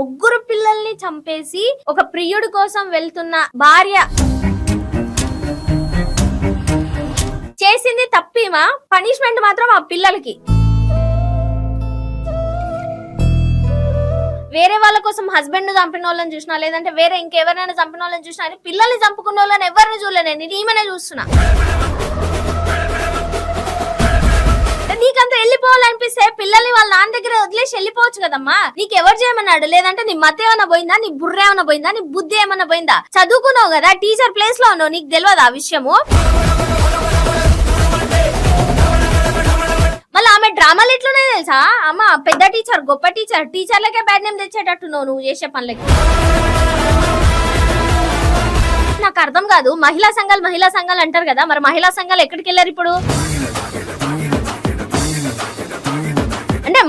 ముగ్గురు పిల్లల్ని చంపేసి ఒక ప్రియుడి కోసం వెళ్తున్న భార్య. చేసింది తప్పేమా? పనిష్మెంట్ మాత్రం ఆ పిల్లలకి. వేరే వాళ్ళ కోసం హస్బెండ్ చంపిన వాళ్ళని చూసినా లేదంటే వేరే ఇంకెవరైనా చంపిన వాళ్ళని చూసినా అని పిల్లల్ని చంపుకున్న వాళ్ళని ఎవరిని చూడలే నేను ఈమెనే చూస్తున్నా. వెళ్ళిపోవాలనిపిస్తే పిల్లల్ని వాళ్ళ నాన్న దగ్గర వదిలేసి వెళ్ళిపోవచ్చు కదమ్మా. నీకు ఎవరు చేయమన్నాడు? లేదంటే నీ మత ఏమైనా పోయిందా? నీ బుర్ర ఏమైనా పోయిందా? నీ బుద్ధి ఏమైనా పోయిందా? చదువుకున్నావు కదా టీచర్ ప్లేస్లో ఉన్నావు. నీకు తెలియదు ఆ విషయము? మళ్ళీ ఆమె డ్రామాలు ఎట్లున్నాయి తెలుసా? అమ్మ పెద్ద టీచర్ గొప్ప టీచర్ టీచర్లకే బ్యాడ్ నేమ్ తెచ్చేటట్టు నువ్వు నువ్వు చేసే పనులకి. నాకు అర్థం కాదు. మహిళా సంఘాలు మహిళా సంఘాలు అంటారు కదా మరి మహిళా సంఘాలు ఎక్కడికి వెళ్ళారు ఇప్పుడు?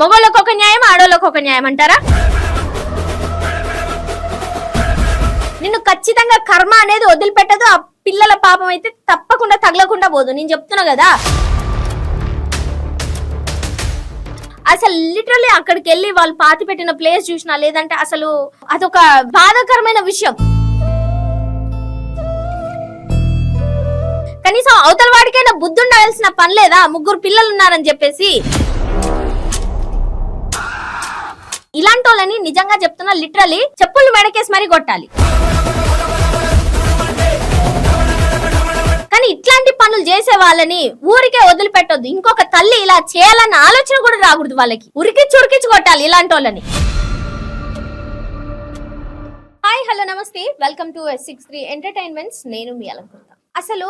మగోళ్ళకు ఒక న్యాయం ఆడోళ్ళకు ఒక న్యాయం అంటారా? నిన్ను ఖచ్చితంగా కర్మ అనేది వదిలిపెట్టదు ఆ పిల్లల పాపం అయితే తప్పకుండా తగలకుండా పోదు. నేను చెప్తున్నా కదా. అసలు లిటరలీ అక్కడికి వెళ్ళి వాళ్ళు పాతి పెట్టిన ప్లేస్ చూసినా లేదంటే అసలు అదొక బాధాకరమైన విషయం. కనీసం అవతల వాడికైనా బుద్ధి ఉండాల్సిన పని లేదా? ముగ్గురు పిల్లలు ఉన్నారని చెప్పేసి. ఇలాంటి వాళ్ళని నిజంగా చెప్తున్నా లిటరలీ చెప్పులు మెడకేసి మరీ కొట్టాలి. కానీ ఇట్లాంటి పనులు చేసే వాళ్ళని ఊరికే వదిలిపెట్టొద్దు. ఇంకొక తల్లి ఇలా చేయాలన్న ఆలోచన కూడా రాకూడదు వాళ్ళకి. ఉరికిచ్చి ఉరికిచ్చి కొట్టాలి ఇలాంటి వాళ్ళని హాయ్ హలో నమస్తే. Welcome to S six three entertainments. నేను మీ అలంకృత. అసలు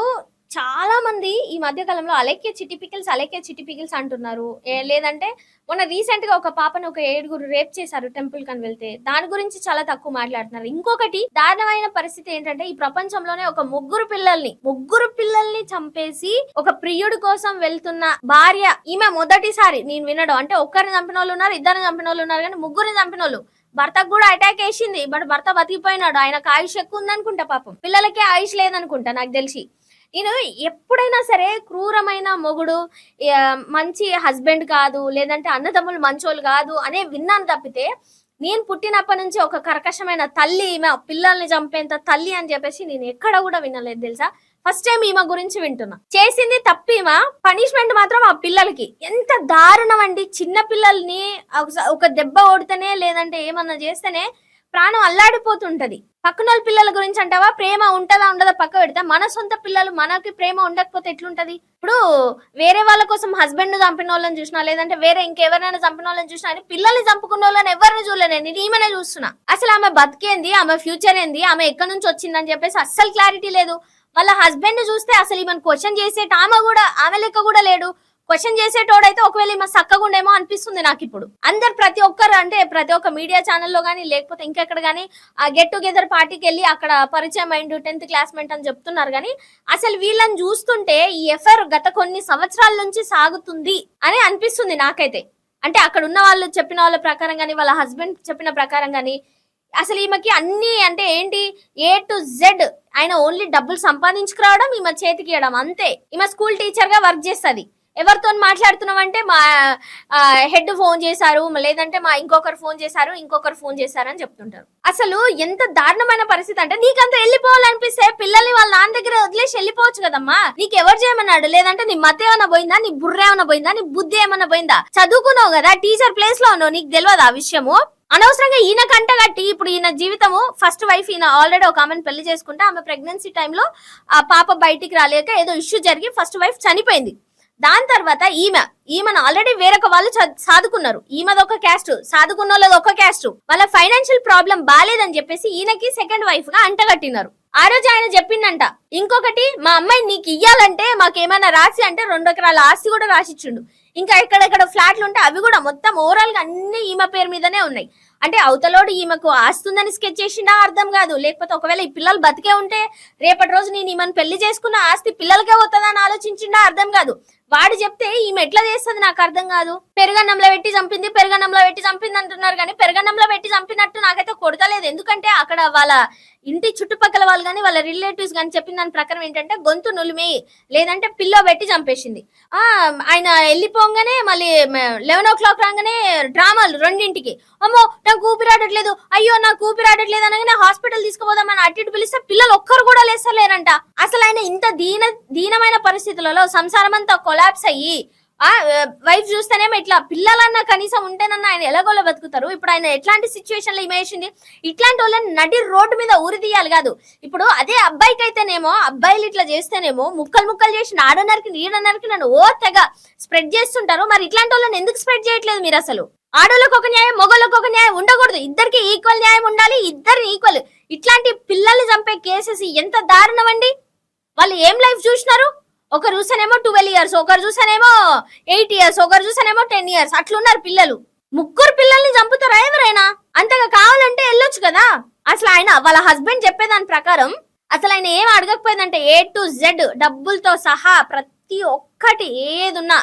చాలా మంది ఈ మధ్య కాలంలో అలెక్కే చిట్టి పికిల్స్ అలెక్కే చిట్టి పికిల్స్ అంటున్నారు. లేదంటే మొన్న రీసెంట్గా ఒక పాపను ఒక ఏడుగురు రేప్ చేశారు టెంపుల్ కని వెళ్తే. దాని గురించి చాలా తక్కువ మాట్లాడుతున్నారు. ఇంకొకటి దారుణమైన పరిస్థితి ఏంటంటే ఈ ప్రపంచంలోనే ఒక ముగ్గురు పిల్లల్ని ముగ్గురు పిల్లల్ని చంపేసి ఒక ప్రియుడి కోసం వెళ్తున్న భార్య ఈమె మొదటిసారి నేను వినడం అంటే ఒక్కరిని చంపిన వాళ్ళు ఉన్నారు ఇద్దరిని చంపిన వాళ్ళు ఉన్నారు కానీ ముగ్గురిని చంపిన వాళ్ళు. భర్తకు కూడా అటాక్ వేసింది బట్ భర్త బతికిపోయినాడు. ఆయనకు ఆయుష్ ఎక్కువ ఉందనుకుంటా పాపం. పిల్లలకే ఆయుష్ లేదనుకుంటా నాకు తెలిసి. నేను ఎప్పుడైనా సరే క్రూరమైన మొగుడు మంచి హస్బెండ్ కాదు లేదంటే అన్నదమ్ములు మంచోళ్ళు కాదు అనే విన్నాను తప్పితే నేను పుట్టినప్పటి నుంచి ఒక కర్కశమైన తల్లి ఈమె పిల్లల్ని చంపేంత తల్లి అని చెప్పేసి నేను ఎక్కడ కూడా వినలేదు తెలుసా? ఫస్ట్ టైం ఈమె గురించి వింటున్నా. చేసింది తప్పేమా? పనిష్మెంట్ మాత్రం ఆ పిల్లలకి. ఎంత దారుణం అండి. చిన్న పిల్లల్ని ఒక దెబ్బ కొడితేనే లేదంటే ఏమన్నా చేస్తేనే ప్రాణం అల్లాడిపోతుంటది. పక్కన వాళ్ళ పిల్లల గురించి అంటావా? ప్రేమ ఉంటదా ఉండదా? పక్క పెడితే. మన సొంత పిల్లలు మనకి ప్రేమ ఉండకపోతే ఎట్లుంటది? ఇప్పుడు వేరే వాళ్ళ కోసం హస్బెండ్ చంపిన వాళ్ళని చూసినా లేదంటే వేరే ఇంకెవరైనా చంపిన వాళ్ళని చూసినా అని పిల్లల్ని చంపుకున్న వాళ్ళని ఎవరిని చూడలే నేను. ఈమెనే చూస్తున్నా. అసలు ఆమె బతికేంది? ఆమె ఫ్యూచర్ ఏంది? ఆమె ఎక్కడి నుంచి వచ్చిందని చెప్పేసి అస్సలు క్లారిటీ లేదు. వాళ్ళ హస్బెండ్ చూస్తే అసలు ఈమెను క్వశ్చన్ చేసేట ఆమె కూడా ఆమె లెక్క కూడా లేడు. క్వశ్చన్ చేసేటోడైతే ఒకవేళ ఈమె సక్కగుండేమో అనిపిస్తుంది నాకు ఇప్పుడు అందరు ప్రతి ఒక్కరు అంటే ప్రతి ఒక్క మీడియా ఛానల్లో కానీ లేకపోతే ఇంకెక్కడ కానీ ఆ గెట్ టుగెదర్ పార్టీకి వెళ్ళి అక్కడ పరిచయం అయిండు టెన్త్ క్లాస్మేట్ అని చెప్తున్నారు కానీ అసలు వీళ్ళని చూస్తుంటే ఈ ఎఫ్ఐఆర్ గత కొన్ని సంవత్సరాల నుంచి సాగుతుంది అని అనిపిస్తుంది నాకైతే. అంటే అక్కడ ఉన్న వాళ్ళు చెప్పిన వాళ్ళ ప్రకారం కానీ వాళ్ళ హస్బెండ్ చెప్పిన ప్రకారం కానీ అసలు ఈమెకి అన్ని అంటే ఏంటి ఏ టు జెడ్ ఆయన ఓన్లీ డబ్బులు సంపాదించుకురావడం ఈమె చేతికి ఇవ్వడం అంతే. ఈమె స్కూల్ టీచర్గా వర్క్ చేస్తుంది. ఎవరితో మాట్లాడుతున్నాం అంటే మా హెడ్ ఫోన్ చేశారు లేదంటే మా ఇంకొకరు ఫోన్ చేశారు ఇంకొకరు ఫోన్ చేశారు అని చెప్తుంటారు. అసలు ఎంత దారుణమైన పరిస్థితి అంటే నీకంత వెళ్ళిపోవాలనిపిస్తే పిల్లల్ని వాళ్ళ నాన్న దగ్గర వదిలేసి వెళ్ళిపోవచ్చు కదమ్మా. నీకు ఎవరు చేయమన్నాడు? లేదంటే నీ మత ఏమైనా పోయిందా? నీ బుర్ర ఏమైనా పోయిందా? నీ బుద్ధి ఏమైనా పోయిందా? చదువుకున్నావు కదా టీచర్ ప్లేస్లో ఉన్నావు నీకు తెలియదు ఆ విషయము? అనవసరంగా ఈయన కంట కట్టి ఇప్పుడు ఈయన జీవితము ఫస్ట్ వైఫ్ ఈయన ఆల్రెడీ ఒక ఆమెను పెళ్ళి చేసుకుంటే ఆమె ప్రెగ్నెన్సీ టైంలో ఆ పాప బయటికి రాలేక ఏదో ఇష్యూ జరిగి ఫస్ట్ వైఫ్ చనిపోయింది. దాని తర్వాత ఈమె ఈమెను ఆల్రెడీ వేరొక వాళ్ళు చ- సాదుకున్నారు. ఈమెది ఒక క్యాస్ట్ సాదుకున్న వాళ్ళది ఒక క్యాస్ట్ వాళ్ళ ఫైనాన్షియల్ ప్రాబ్లం బాలేదని చెప్పేసి ఈయనకి సెకండ్ వైఫ్గా అంటగట్టినారు. ఆ రోజు ఆయన చెప్పిండంట ఇంకొకటి మా అమ్మాయి నీకు ఇయ్యాలంటే మాకేమైనా రాసి అంటే రెండు ఎకరాల ఆస్తి కూడా రాసిచ్చిండు. ఇంకా ఎక్కడెక్కడ ఫ్లాట్లు ఉంటే అవి కూడా మొత్తం ఓవరాల్గా అన్ని ఈమె పేరు మీదనే ఉన్నాయి. అంటే అవతలోడు ఈమెకు ఆస్తుందని స్కెచ్ చేసిండా అర్థం కాదు. లేకపోతే ఒకవేళ ఈ పిల్లలు బతికే ఉంటే రేపటి రోజు నేను ఈమెను పెళ్ళి చేసుకున్న ఆస్తి పిల్లలకే పోతుందని ఆలోచించిండా అర్థం కాదు. వాడు చెప్తే ఈమె ఎట్లా చేస్తుంది నాకు అర్థం కాదు. పెరుగన్నంలో పెట్టి చంపింది పెరుగన్నంలో పెట్టి చంపింది అంటున్నారు కానీ పెరుగన్నంలో పెట్టి చంపినట్టు నాకైతే కొడతలేదు. ఎందుకంటే అక్కడ వాళ్ళ ఇంటి చుట్టుపక్కల వాళ్ళు కానీ వాళ్ళ రిలేటివ్స్ కానీ చెప్పిన దాని ప్రకారం ఏంటంటే గొంతు నులిమి లేదంటే పిల్లో పెట్టి చంపేసింది. ఆ ఆయన వెళ్ళిపోగానే మళ్ళీ లెవెన్ ఓ క్లాక్ రాగానే డ్రామాలు రెండింటికి. అమ్మో నాకు ఊపిరాడట్లేదు అయ్యో నాకు ఊపిరాడట్లేదు అనగానే హాస్పిటల్ తీసుకుపోదామని అటు ఇటు పిలిస్తే పిల్లలు ఒక్కరు కూడా లేస్తలేరంట. అసలు ఆయన ఇంత దీన దీనమైన పరిస్థితులలో సంసారం అంతా కొలాప్స్ అయ్యి ఆ వైఫ్ చూస్తేనేమో ఇట్లా పిల్లలన్నా కనీసం ఉంటేనన్నా ఆయన ఎలాగోలా బతుకుతారు? ఇప్పుడు ఆయన ఎట్లాంటి సిచ్యువేషన్లో ఇమేసింది ఇట్లాంటి వాళ్ళని నడి రోడ్డు మీద ఊరి తీయాలి కాదు. ఇప్పుడు అదే అబ్బాయికి అయితేనేమో అబ్బాయిలు ఇట్లా చేస్తేనేమో ముక్కలు ముక్కలు చేసి ఆడనరికి నీడనరికి నన్ను ఓ తెగ స్ప్రెడ్ చేస్తుంటారు. మరి ఇట్లాంటి వాళ్ళని ఎందుకు స్ప్రెడ్ చేయట్లేదు మీరు అసలు? ఆడోళ్ళకి ఒక న్యాయం మొగోళ్ళకి ఒక న్యాయం ఉండకూడదు. ఇద్దరికి ఈక్వల్ న్యాయం ఉండాలి ఇద్దరు ఈక్వల్ ఇట్లాంటి పిల్లల్ని చంపే కేసెస్ ఎంత దారుణం అండి? వాళ్ళు ఏం లైఫ్ చూసినారు? ఒకరు చూసానేమో ట్వెల్వ్ ఇయర్స్ ఒకరు చూసానేమో ఎయిట్ ఇయర్స్ ఒకరు చూసానేమో టెన్ ఇయర్స్ అట్లున్నారు పిల్లలు. ముగ్గురు పిల్లల్ని చంపుతారా ఎవరైనా? అంతగా కావాలంటే వెళ్ళొచ్చు కదా? అసలు ఆయన వాళ్ళ హస్బెండ్ చెప్పేదాని ప్రకారం అసలు ఆయన ఏం అడగకపోయిందంటే ఏ టు జెడ్ డబ్బులతో సహా ప్రతి ఒక్కటి ఏదున్నా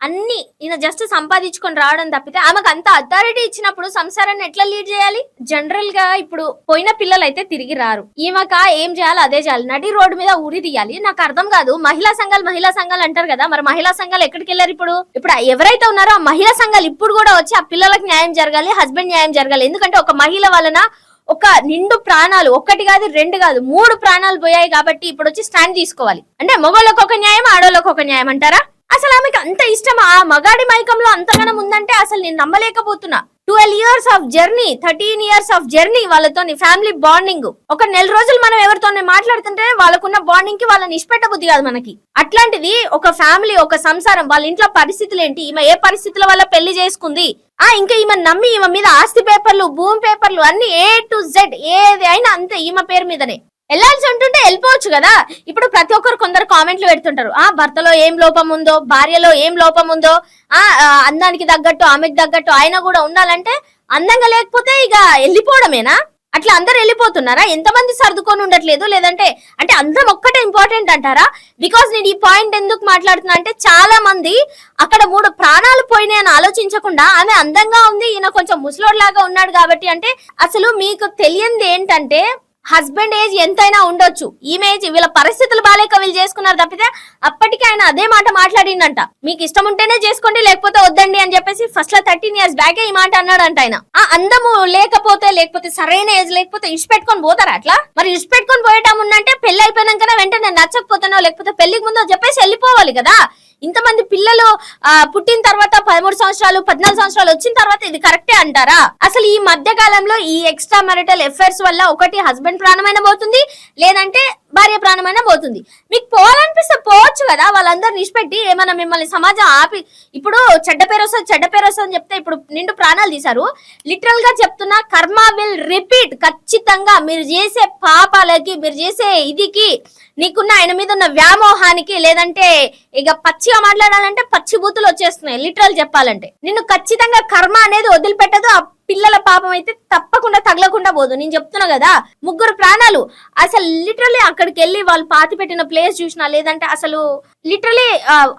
అన్ని ఈయన జస్ట్ సంపాదించుకొని రావడం తప్పితే ఆమెకు అంత అథారిటీ ఇచ్చినప్పుడు సంసారాన్ని ఎట్లా లీడ్ చేయాలి? జనరల్గా ఇప్పుడు పోయిన పిల్లలు అయితే తిరిగి రారు. ఈమెక ఏం చేయాలి అదే చేయాలి. నడి రోడ్డు మీద ఊరి తీయాలి. నాకు అర్థం కాదు. మహిళా సంఘాలు మహిళా సంఘాలు అంటారు కదా మరి మహిళా సంఘాలు ఎక్కడికి వెళ్ళారు ఇప్పుడు? ఇప్పుడు ఎవరైతే ఉన్నారో ఆ మహిళా సంఘాలు ఇప్పుడు కూడా వచ్చి ఆ పిల్లలకు న్యాయం జరగాలి హస్బెండ్ న్యాయం జరగాలి. ఎందుకంటే ఒక మహిళ వలన ఒక నిండు ప్రాణాలు ఒక్కటి కాదు రెండు కాదు మూడు ప్రాణాలు పోయాయి కాబట్టి ఇప్పుడు వచ్చి స్టాండ్ తీసుకోవాలి. అంటే మగోళ్ళకి ఒక న్యాయం ఆడోళ్ళకి ఒక న్యాయం అంటారా అసలు ఆమెకి అంత ఇష్టం ఆ మగాడి మైకంలో అంతగానం ఉందంటే అసలు నేను నమ్మలేకపోతున్నా. Twelve years of journey thirteen years of journey వాళ్ళతో ఫ్యామిలీ బాండింగ్. ఒక నెల రోజులు మనం ఎవరితో మాట్లాడుతుంటే వాళ్ళకున్న బాండింగ్కి వాళ్ళని ఇష్టపెట్టబుద్ధి కాదు మనకి. అట్లాంటిది ఒక ఫ్యామిలీ ఒక సంసారం వాళ్ళ ఇంట్లో పరిస్థితులు ఏంటి ఈమె ఏ పరిస్థితుల వల్ల పెళ్ళి చేసుకుంది? ఆ ఇంకా ఈమె నమ్మి ఈమె మీద ఆస్తి పేపర్లు భూమి పేపర్లు అన్ని ఏ టు జెడ్ ఏది అయినా అంతే ఈమె పేరు మీదనే. వెళ్ళాల్సి ఉంటుంటే వెళ్ళిపోవచ్చు కదా. ఇప్పుడు ప్రతి ఒక్కరు కొందరు కామెంట్లు పెడుతుంటారు. ఆ భర్తలో ఏం లోపం ఉందో భార్యలో ఏం లోపం ఉందో ఆ అందానికి తగ్గట్టు ఆమెకి తగ్గట్టు ఆయన కూడా ఉండాలంటే అందంగా లేకపోతే ఇక వెళ్ళిపోవడమేనా? అట్లా అందరు వెళ్ళిపోతున్నారా? ఎంతమంది సర్దుకొని ఉండట్లేదు? లేదంటే అంటే అందరం ఒక్కటే ఇంపార్టెంట్ అంటారా? బికాస్ నేను ఈ పాయింట్ ఎందుకు మాట్లాడుతున్నా అంటే చాలా మంది అక్కడ మూడు ప్రాణాలు పోయినాయి అని ఆలోచించకుండా ఆమె అందంగా ఉంది ఈయన కొంచెం ముసలోడ్ లాగా ఉన్నాడు కాబట్టి అంటే అసలు మీకు తెలియంది ఏంటంటే హస్బెండ్ ఏజ్ ఎంతైనా ఉండొచ్చు. ఈమె ఏజ్ వీళ్ళ పరిస్థితులు బాలేక వీళ్ళు చేసుకున్నారు తప్పితే అప్పటికే ఆయన అదే మాట మాట్లాడిందంట మీకు ఇష్టం ఉంటేనే చేసుకోండి లేకపోతే వద్దండి అని చెప్పేసి ఫస్ట్లో థర్టీన్ ఇయర్స్ బ్యాకే ఈ మాట అన్నాడంట ఆయన. ఆ అందము లేకపోతే లేకపోతే సరైన ఏజ్ లేకపోతే ఇష్ట పెట్టుకొని పోతారా అట్లా? మరి ఇష్ట పెట్టుకొని పోయటం ఉందంటే పెళ్ళి అయిపోయినాకనే వెంటనే నచ్చకపోతానో లేకపోతే పెళ్ళికి ముందో చెప్పేసి వెళ్ళిపోవాలి కదా. ఇంతమంది పిల్లలు పుట్టిన తర్వాత పదమూడు సంవత్సరాలు పద్నాలుగు సంవత్సరాలు వచ్చిన తర్వాత ఇది కరెక్టే అంటారా? అసలు ఈ మధ్య కాలంలో ఈ ఎక్స్ట్రా మ్యారిటల్ ఎఫైర్స్ వల్ల ఒకటి హస్బెండ్ ప్రాణమైన పోతుంది లేదంటే భార్య ప్రాణమైన పోతుంది. మీకు పోవాలనిపిస్తే పోవచ్చు కదా వాళ్ళందరూ నిష్పెట్టి ఏమైనా మిమ్మల్ని సమాజం ఆపి ఇప్పుడు చెడ్డ పేరు వస్తుంది చెడ్డ పేరు వస్తుంది చెప్తే ఇప్పుడు నిండు ప్రాణాలు తీశారు. లిటరల్గా చెప్తున్నా కర్మ విల్ రిపీట్ ఖచ్చితంగా. మీరు చేసే పాపాలకి మీరు చేసే ఇదికి నీకున్న ఆయన మీద ఉన్న వ్యామోహానికి లేదంటే ఇక పచ్చిగా మాట్లాడాలంటే పచ్చి బూతులు వచ్చేస్తున్నాయి. లిటరల్ చెప్పాలంటే. నిన్ను ఖచ్చితంగా కర్మ అనేది వదిలిపెట్టదు. పిల్లల పాపం అయితే తప్పకుండా తగలకుండా పోదు. నేను చెప్తున్నా కదా ముగ్గురు ప్రాణాలు. అసలు లిటరలీ అక్కడికి వెళ్ళి వాళ్ళు పాతి పెట్టిన ప్లేస్ చూసినా లేదంటే అసలు లిటరలీ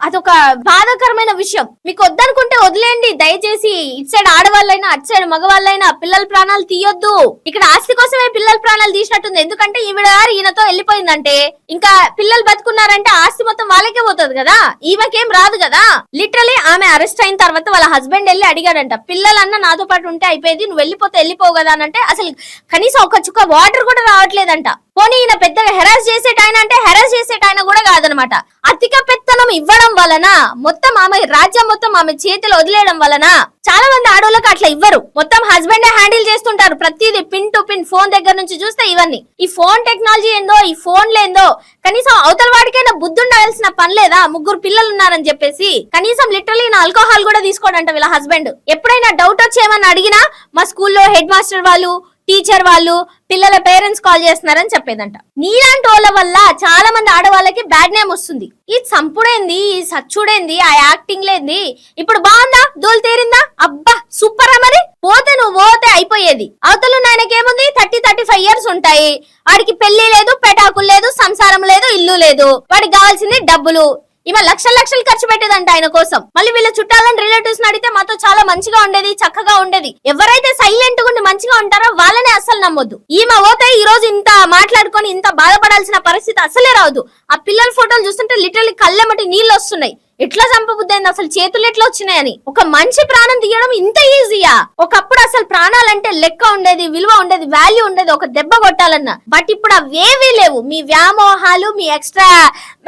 అదొక బాధాకరమైన విషయం. మీకు వద్దనుకుంటే వదిలేండి దయచేసి ఇటు సైడ్ ఆడవాళ్ళైనా అటు సైడ్ మగవాళ్ళైనా పిల్లల ప్రాణాలు తీయొద్దు. ఇక్కడ ఆస్తి కోసమే పిల్లల ప్రాణాలు తీసినట్టుంది. ఎందుకంటే ఈవిడ గారు ఈయనతో వెళ్ళిపోయిందంటే ఇంకా పిల్లలు బతుకున్నారంటే ఆస్తి మొత్తం వాళ్ళకే పోతుంది కదా. ఈమెకేం రాదు కదా. లిటరలీ ఆమె అరెస్ట్ అయిన తర్వాత వాళ్ళ హస్బెండ్ వెళ్ళి అడిగాడంట పిల్లలన్నా నాతో పాటు ఉంటే అయిపోయింది నువ్వు వెళ్ళిపోతే వెళ్ళిపోవు కదా అని అంటే అసలు కనీసం ఒక చుక్క వాటర్ కూడా రావట్లేదంట. పోనీ ఈయన పెద్దగా హెరాస్ చేసేటాయన అంటే హెరాస్ చేసేటాయన కూడా కాదనమాట. అతిక పెత్తనం ఇవ్వడం వలన మొత్తం ఆమె రాజ్యం మొత్తం ఆమె చేతిలో వదిలేయడం వలన చాలా మంది ఆడోళ్ళకి అట్లా ఇవ్వరు. మొత్తం హస్బెండ్ హ్యాండిల్ చేస్తుంటారు. ప్రతిదీ పిన్ టు పిన్ ఫోన్ దగ్గర నుంచి చూస్తే ఇవన్నీ. ఈ ఫోన్ టెక్నాలజీ ఏందో ఈ ఫోన్ లేదో కనీసం అవతల వాడికైనా బుద్ధి ఉండాల్సిన పని లేదా? ముగ్గురు పిల్లలు ఉన్నారని చెప్పేసి కనీసం లిటరలీ నా ఆల్కహాల్ కూడా తీసుకోడంట వీళ్ళ హస్బెండ్ ఎప్పుడైనా డౌట్ వచ్చి ఏమన్నా అడిగినా మా స్కూల్లో హెడ్ మాస్టర్ వాళ్ళు టీచర్ వాళ్ళు పిల్లల పేరెంట్స్ కాల్ చేస్తున్నారని చెప్పేదంట. నీలాంటి వాళ్ళ వల్ల చాలా మంది ఆడవాళ్ళకి బ్యాడ్ నేమ్ వస్తుంది. ఈ చంపుడేంది ఈ సచ్చుడేంది ఆ యాక్టింగ్ లేంది ఇప్పుడు బాగుందా? దోలు తీరిందా? అబ్బా సూపర్ మరి? పోతే నువ్వు పోతే అయిపోయేది. అవతల నాయనకేముంది? థర్టీ థర్టీ ఫైవ్ ఇయర్స్ ఉంటాయి. వాడికి పెళ్ళి లేదు పెటాకులు లేదు సంసారం లేదు ఇల్లు లేదు. వాడికి కావాల్సింది డబ్బులు. ఈమె లక్షల లక్షలు ఖర్చు పెట్టేదంట ఆయన కోసం. మళ్ళీ వీళ్ళ చుట్టాలని రిలేటివ్స్ అడిగితే మాతో చాలా మంచిగా ఉండేది చక్కగా ఉండేది. ఎవరైతే సైలెంట్ గుండి మంచిగా ఉంటారో వాళ్ళనే అసలు నమ్మొద్దు. ఈమె పోతే ఈ రోజు ఇంత మాట్లాడుకొని ఇంత బాధపడాల్సిన పరిస్థితి అసలే రాదు. ఆ పిల్లల ఫోటోలు చూస్తుంటే లిటరల్లీ కళ్ళెమటి నీళ్ళు వస్తున్నాయి. ఎట్లా చంపబుద్దైంది అసలు చేతులు ఎట్లా వచ్చినాయని. ఒక మంచి ప్రాణం తీయడం ఇంత ఈజీయా ఒకప్పుడు అసలు ప్రాణాలంటే లెక్క ఉండేది విలువ ఉండేది వాల్యూ ఉండేది ఒక దెబ్బ కొట్టాలన్నా. బట్ ఇప్పుడు అవేవీ లేవు. మీ వ్యామోహాలు మీ ఎక్స్ట్రా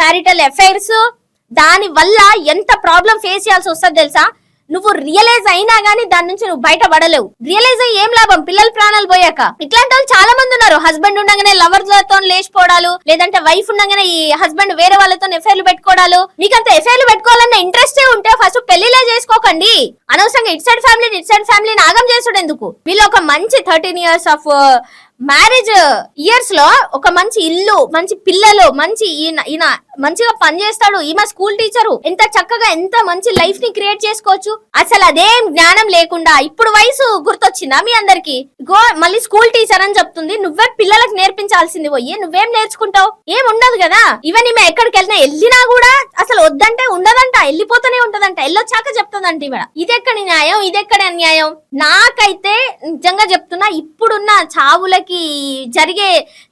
మ్యారిటల్ ఎఫైర్స్ దాని వల్ల ఎంత ప్రాబ్లం ఫేస్ చేయాల్సి వస్తుంది తెలుసా? నువ్వు రియలైజ్ అయినా గానీ దాని నుంచి నువ్వు బయట పడలేవు రియలైజ్ అయ్యి ఏం లాభం? పిల్లల ప్రాణాలు పోయాక. ఇట్లాంటి వాళ్ళు చాలా మంది ఉన్నారు. హస్బెండ్ ఉండగానే లవర్లతో లేచిపోవడాలు లేదంటే వైఫ్ ఉండగానే ఈ హస్బెండ్ వేరే వాళ్ళతో ఎఫ్ఐఆర్లు పెట్టుకోవడాలు. మీకంత ఎఫ్ఐఆర్లు పెట్టుకోవాలన్న ఇంట్రెస్టే ఉంటే ఫస్ట్ పెళ్ళిలే చేసుకోకండి. అనవసరంగా ఇట్ సైడ్ ఫ్యామిలీ ఇట్ సైడ్ ఫ్యామిలీని ఆగం చేసుడు ఎందుకు? వీళ్ళు ఒక మంచి థర్టీన్ ఇయర్స్ ఆఫ్ మ్యారేజ్ ఇయర్స్లో ఒక మంచి ఇల్లు మంచి పిల్లలు మంచి ఈయన ఈయన మంచిగా పనిచేస్తాడు ఈమె స్కూల్ టీచరు. ఎంత చక్కగా ఎంత మంచి లైఫ్ని క్రియేట్ చేసుకోవచ్చు. అసలు అదేం జ్ఞానం లేకుండా ఇప్పుడు వయసు గుర్తొచ్చిందా మీ అందరికి? గో మళ్ళీ స్కూల్ టీచర్ అని చెప్తుంది. నువ్వే పిల్లలకు నేర్పించాల్సింది పోయి నువ్వేం నేర్చుకుంటావు? ఏం ఉండదు కదా? ఈవెన్ ఈమె ఎక్కడికి వెళ్ళినా వెళ్ళినా కూడా అసలు వద్దంటే ఉండదంట వెళ్ళిపోతూనే ఉంటదంట. వెళ్ళొచ్చాక చెప్తుందంట ఇవిడ ఇదెక్కడ న్యాయం? ఇదెక్కడ అన్యాయం? నాకైతే నిజంగా చెప్తున్నా ఇప్పుడున్న చావులకి జరిగే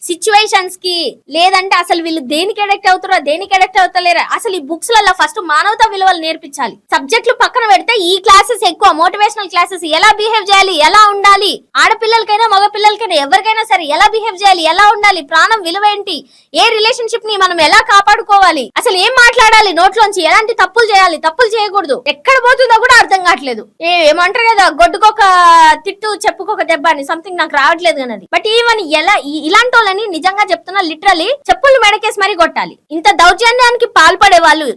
సిచ్యువేషన్స్కి లేదంటే అసలు వీళ్ళు దేనికి అడక్ట్ అవుతారో దేనికి అడక్ట్ అవుతలేరా అసలు ఈ బుక్స్లలో ఫస్ట్ మానవతా విలువలు నేర్పించాలి. సబ్జెక్టులు పక్కన పెడితే ఈ క్లాసెస్ ఎక్కువ మోటివేషనల్ క్లాసెస్ ఎలా బిహేవ్ చేయాలి ఎలా ఉండాలి ఆడపిల్లలకైనా మగ పిల్లలకైనా ఎవరికైనా సరే ఎలా బిహేవ్ చేయాలి ఎలా ఉండాలి ప్రాణం విలువ ఏంటి ఏ రిలేషన్షిప్ని మనం ఎలా కాపాడుకోవాలి అసలు ఏం మాట్లాడాలి నోట్లోంచి ఎలాంటి తప్పులు చేయాలి తప్పులు చేయకూడదు ఎక్కడ పోతుందో కూడా అర్థం కావట్లేదు. ఏ ఏమంటారు కదా గొడ్డుకొక తిట్టు చెప్పుకొక దెబ్బ అని సంథింగ్ నాకు రావట్లేదు కానీ బట్ ఈవెన్ ఎలా ఇలాంటి వాళ్ళని నిజంగా చెప్తున్నా లిటరలీ చెప్పులు మెడకేసి మరీ కొట్టాలి. ఇంత దౌర్జన్యానికి పాల్పడే వాళ్ళు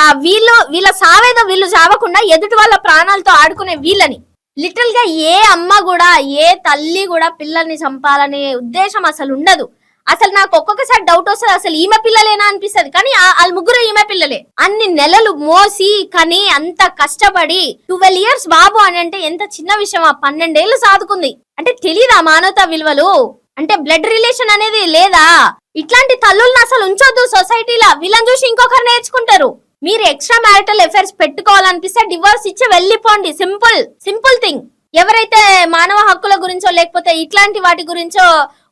ఆ వీళ్ళు వీళ్ళ సావేదో వీళ్ళు సావకుండా ఎదుటి వాళ్ళ ప్రాణాలతో ఆడుకునే వీళ్ళని. లిటరల్గా ఏ అమ్మ కూడా ఏ తల్లి కూడా పిల్లల్ని చంపాలనే ఉద్దేశం అసలు ఉండదు. అసలు నాకు ఒక్కొక్కసారి డౌట్ వస్తుంది. అసలు ఈమె పిల్లలేనా అనిపిస్తుంది. కానీ వాళ్ళ ముగ్గురు ఈమె పిల్లలే. అన్ని నెలలు మోసి కని అంత కష్టపడి ట్వెల్వ్ ఇయర్స్ బాబు అని అంటే ఎంత చిన్న విషయం. ఆ పన్నెండేళ్ళు సాదుకుంది. అంటే తెలీదా మానవతా విలువలు? అంటే బ్లడ్ రిలేషన్ అనేది లేదా? ఇట్లాంటి తల్లుల్ని అసలు ఉంచొద్దు సొసైటీలో వీళ్ళని చూసి ఇంకొకరు నేర్చుకుంటారు. మీరు ఎక్స్ట్రా మ్యారిటల్ అఫైర్స్ పెట్టుకోవాలనిపిస్తే డివోర్స్ ఇచ్చి వెళ్ళిపోండి. సింపుల్ సింపుల్ థింగ్ ఎవరైతే మానవ హక్కుల గురించో లేకపోతే ఇట్లాంటి వాటి గురించో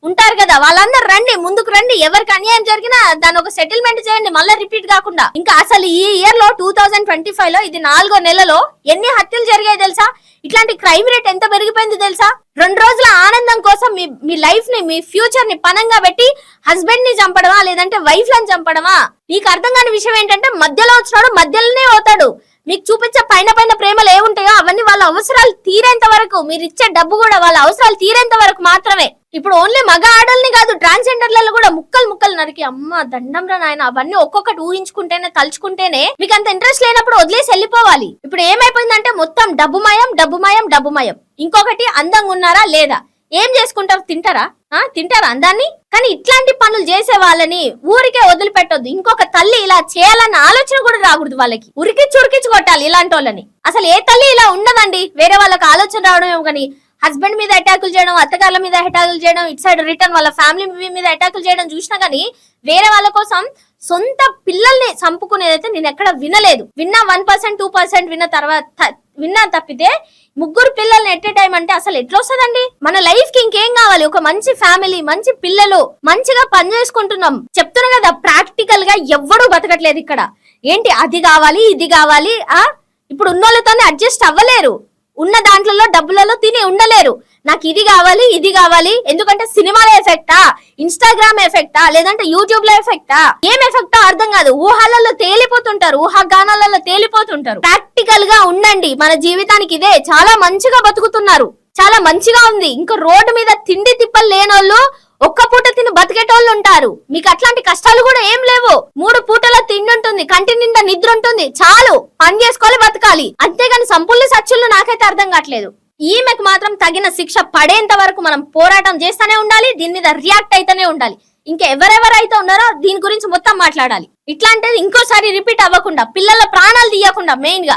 ఉంటారు కదా వాళ్ళందరూ రండి ముందుకు రండి. ఎవరికి అన్యాయం జరిగినా దాని ఒక సెటిల్మెంట్ చేయండి మళ్ళీ రిపీట్ కాకుండా. ఇంకా అసలు ఈ ఇయర్లో టూ థౌజండ్ ట్వంటీ ఫైవ్లో ఇది నాలుగో నెలలో ఎన్ని హత్యలు జరిగాయి తెలుసా? ఇట్లాంటి క్రైమ్ రేట్ ఎంత పెరిగిపోయింది తెలుసా? రెండు రోజుల ఆనందం కోసం మీ మీ లైఫ్ని మీ ఫ్యూచర్ని పనంగా పెట్టి హస్బెండ్ని చంపడమా లేదంటే వైఫ్లను చంపడమా? మీకు అర్థం కాని విషయం ఏంటంటే మధ్యలో వచ్చినాడు మధ్యలోనే అవుతాడు మీకు చూపించే పైన పైన ప్రేమలు ఏముంటాయో అవన్నీ వాళ్ళ అవసరాలు తీరేంత వరకు మీరు ఇచ్చే డబ్బు కూడా వాళ్ళ అవసరాలు తీరేంత వరకు మాత్రమే. ఇప్పుడు ఓన్లీ మగ ఆడల్ని కాదు ట్రాన్స్జెండర్లలో కూడా ముక్కలు ముక్కలు నరికి అమ్మ దండంరా నాయన అవన్నీ ఒక్కొక్కటి ఊహించుకుంటేనే తలుచుకుంటేనే మీకు అంత ఇంట్రెస్ట్ లేనప్పుడు వదిలేసి వెళ్ళిపోవాలి. ఇప్పుడు ఏమైపోయిందంటే మొత్తం డబ్బుమయం డబ్బుమయం డబ్బుమయం ఇంకొకటి అందంగా ఉన్నారా లేదా? ఏం చేసుకుంటారు? తింటారా? ఆ? తింటారా అందాన్ని? కానీ ఇట్లాంటి పనులు చేసే వాళ్ళని ఊరికే వదిలిపెట్టొద్దు. ఇంకొక తల్లి ఇలా చేయాలన్న ఆలోచన కూడా రాకూడదు వాళ్ళకి. ఉరికి ఉరికిచ్చి కొట్టాలి ఇలాంటి వాళ్ళని. అసలు ఏ తల్లి ఇలా ఉండదండి? వేరే వాళ్ళకి ఆలోచన రావడం ఏమో కానీ హస్బెండ్ మీద అటాకులు చేయడం అత్తగాళ్ళ మీద అటాకులు చేయడం ఇటు సైడ్ రిటర్న్ వాళ్ళ ఫ్యామిలీ మీద అటాకులు చేయడం చూసినా కానీ వేరే వాళ్ళ కోసం సొంత పిల్లల్ని చంపుకునేదైతే నేను ఎక్కడ వినలేదు. విన్నా వన్ పర్సెంట్ టూ పర్సెంట్ విన్న తర్వాత విన్నా తప్పితే ముగ్గురు పిల్లల్ని ఎట్ టైం అంటే అసలు ఎట్లా వస్తుందండి? మన లైఫ్కి ఇంకేం కావాలి? ఒక మంచి ఫ్యామిలీ మంచి పిల్లలు మంచిగా పని చేసుకుంటున్నాం. చెప్తున్నా కదా ప్రాక్టికల్గా ఎవ్వడూ బతకట్లేదు ఇక్కడ. ఏంటి? అది కావాలి ఇది కావాలి ఆ? ఇప్పుడు ఉన్నోళ్ళతోనే అడ్జస్ట్ అవ్వలేరు. ఉన్న దాంట్లో డబ్బులలో తిని ఉండలేరు. నాకు ఇది కావాలి ఇది కావాలి. ఎందుకంటే సినిమాల ఎఫెక్టా ఇన్స్టాగ్రామ్ ఎఫెక్టా లేదంటే యూట్యూబ్లో ఎఫెక్టా ఏం ఎఫెక్టా అర్థం కాదు. ఊహలలో తేలిపోతుంటారు. ఊహాగానాలలో తేలిపోతుంటారు. ప్రాక్టికల్గా ఉండండి. మన జీవితానికి ఇదే. చాలా మంచిగా బతుకుతున్నారు. చాలా మంచిగా ఉంది. ఇంకా రోడ్డు మీద తిండి తిప్పలు లేనోళ్ళు ఒక్క పూట తిని బతికేటోళ్ళు ఉంటారు. మీకు అట్లాంటి కష్టాలు కూడా ఏం లేవు. మూడు పూటల తిండి ఉంటుంది కంటి నిండా నిద్ర ఉంటుంది చాలు పని చేసుకోవాలి బతకాలి. అంతేగాని సంపూర్ణ సచ్చులు నాకైతే అర్థం కావట్లేదు. ఈమెకు మాత్రం తగిన శిక్ష పడేంత వరకు మనం పోరాటం చేస్తూనే ఉండాలి దీని మీద రియాక్ట్ అయితేనే ఉండాలి. ఇంకా ఎవరెవరైతే ఉన్నారో దీని గురించి మొత్తం మాట్లాడాలి. ఇట్లాంటిది ఇంకోసారి రిపీట్ అవ్వకుండా పిల్లల ప్రాణాలు తీయకుండా మెయిన్గా.